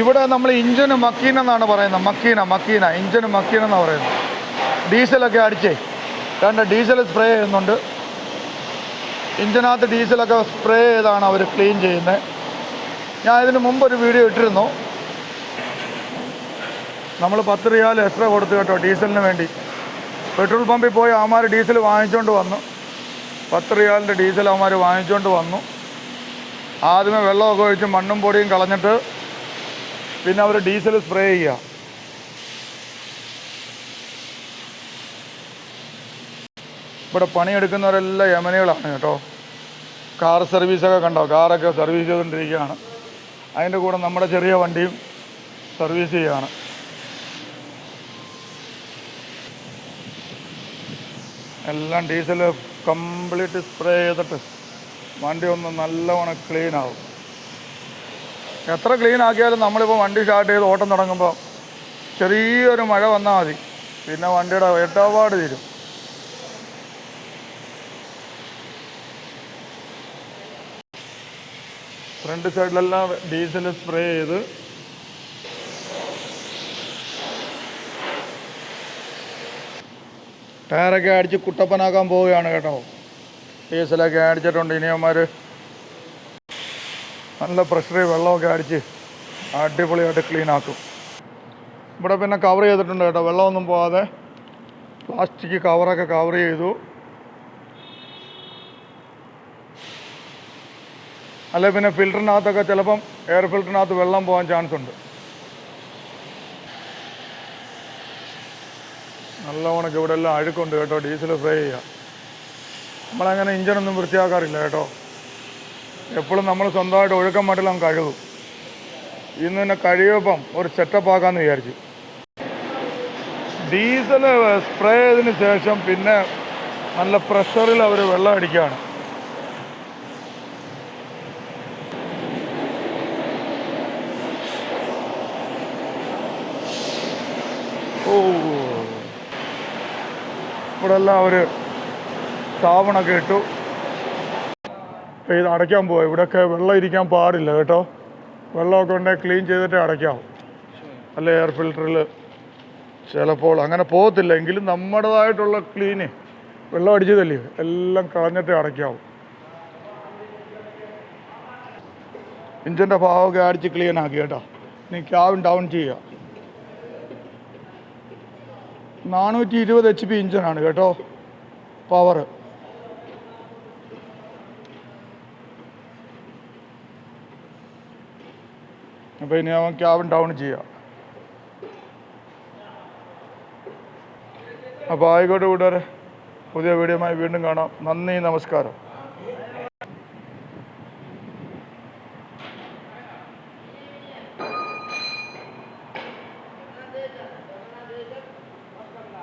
ഇവിടെ നമ്മൾ ഇഞ്ചിന് മക്കീന എന്നാണ് പറയുന്നത്. മക്കീന മക്കീന ഇഞ്ചിന് മക്കീന എന്നാണ് പറയുന്നത്. ഡീസലൊക്കെ അടിച്ചേ. രണ്ട് ഡീസൽ സ്പ്രേ ചെയ്യുന്നുണ്ട്. ഇഞ്ചിനകത്ത് ഡീസലൊക്കെ സ്പ്രേ ചെയ്താണ് അവർ ക്ലീൻ ചെയ്യുന്നത്. ഞാൻ ഇതിന് മുമ്പ് ഒരു വീഡിയോ ഇട്ടിരുന്നു. നമ്മൾ പത്ത് റിയാൽ എക്സ്ട്രാ കൊടുത്തു കേട്ടോ ഡീസലിന് വേണ്ടി. പെട്രോൾ പമ്പിൽ പോയി അവന്മാർ ഡീസൽ വാങ്ങിച്ചുകൊണ്ട് വന്നു. പത്ത് റിയാലിന്റെ ഡീസൽ അവന്മാർ വാങ്ങിച്ചുകൊണ്ട് വന്നു. ആദ്യമേ വെള്ളമൊക്കെ ഒഴിച്ച് മണ്ണും പൊടിയും കളഞ്ഞിട്ട് പിന്നെ അവർ ഡീസൽ സ്പ്രേ ചെയ്യുക. ഇവിടെ പണിയെടുക്കുന്നവരെല്ലാം യമനികളാണ് കേട്ടോ. കാർ സർവീസൊക്കെ കണ്ടോ? കാറൊക്കെ സർവീസ് ചെയ്തുകൊണ്ടിരിക്കുകയാണ്. അതിന്റെ കൂടെ നമ്മുടെ ചെറിയ വണ്ടിയും സർവീസ് ചെയ്യുകയാണ്. എല്ലാം ഡീസൽ കംപ്ലീറ്റ് സ്പ്രേ ചെയ്തിട്ട് വണ്ടി ഒന്ന് നല്ലവണ്ണം ക്ലീൻ ആവും. എത്ര ക്ലീൻ ആക്കിയാലും നമ്മളിപ്പോൾ വണ്ടി സ്റ്റാർട്ട് ചെയ്ത് ഓട്ടം തുടങ്ങുമ്പോൾ ചെറിയൊരു മഴ വന്നാൽ മതി. പിന്നെ വണ്ടിയുടെ എട്ടപാട് തീരും. ഫ്രണ്ട് സൈഡിലെല്ലാം ഡീസൽ സ്പ്രേ ചെയ്ത് ടയറൊക്കെ അടിച്ച് കുട്ടപ്പനാക്കാൻ പോവുകയാണ് കേട്ടോ. ഡീസലൊക്കെ അടിച്ചിട്ടുണ്ട്. ഇനിയന്മാർ നല്ല പ്രഷറിൽ വെള്ളമൊക്കെ അടിച്ച് അടിപൊളിയായിട്ട് ക്ലീൻ ആക്കും. ഇവിടെ പിന്നെ കവർ ചെയ്തിട്ടുണ്ട് കേട്ടോ. വെള്ളമൊന്നും പോകാതെ പ്ലാസ്റ്റിക് കവറൊക്കെ കവർ ചെയ്തു. അല്ലെ പിന്നെ ഫിൽറ്ററിനകത്തൊക്കെ ചിലപ്പം എയർ ഫിൽറ്ററിനകത്ത് വെള്ളം പോകാൻ ചാൻസ് ഉണ്ട്. നല്ലവണ്ണം ഇവിടെ എല്ലാം അഴുക്കുണ്ട് കേട്ടോ. ഡീസൽ ഫ്രൈ ചെയ്യുക നമ്മളങ്ങനെ ഇഞ്ചിനൊന്നും വൃത്തിയാക്കാറില്ല കേട്ടോ. എപ്പോഴും നമ്മൾ സ്വന്തമായിട്ട് ഒഴുക്കം മട്ടിലും കഴുകും ഇന്ന് തന്നെ കഴിയപ്പം ഒരു സെറ്റപ്പ് ആക്കാമെന്ന് വിചാരിച്ചു. ഡീസൽ സ്പ്രേ ചെയ്തതിന് ശേഷം പിന്നെ നല്ല പ്രഷറിൽ അവർ വെള്ളം അടിക്കുകയാണ്. ഓ. അവർ സാവണൊക്കെ ഇട്ടു. ഇത് അടയ്ക്കാൻ പോവാ. ഇവിടെയൊക്കെ വെള്ളം ഇരിക്കാൻ പാടില്ല കേട്ടോ. വെള്ളമൊക്കെ ഉണ്ടെങ്കിൽ ക്ലീൻ ചെയ്തിട്ടേ അടയ്ക്കാം. അല്ല എയർ ഫിൽറ്ററിൽ ചിലപ്പോൾ അങ്ങനെ പോകത്തില്ല. എങ്കിലും നമ്മുടേതായിട്ടുള്ള ക്ലീന് വെള്ളം അടിച്ചതല്ലേ? എല്ലാം കളഞ്ഞിട്ടേ അടയ്ക്കാവും. ഇഞ്ചിന്റെ ഭാഗമൊക്കെ അടിച്ച് ക്ലീൻ ആക്കി കേട്ടോ. ഇനി ക്യാബിൻ ഡൗൺ ചെയ്യുക നാനൂറ്റി ഇരുപത് എച്ച് പി ഇഞ്ചിനാണ് കേട്ടോ. പവർ അപ്പോൾ ഇനി അവൻ ക്യാബൻ ഡൗൺ ചെയ്യാം. അപ്പോൾ ആയിക്കോട്ടെ കൂട്ടുകാരെ പുതിയ വീഡിയോ വീണ്ടും കാണാം. നന്ദി നമസ്കാരം.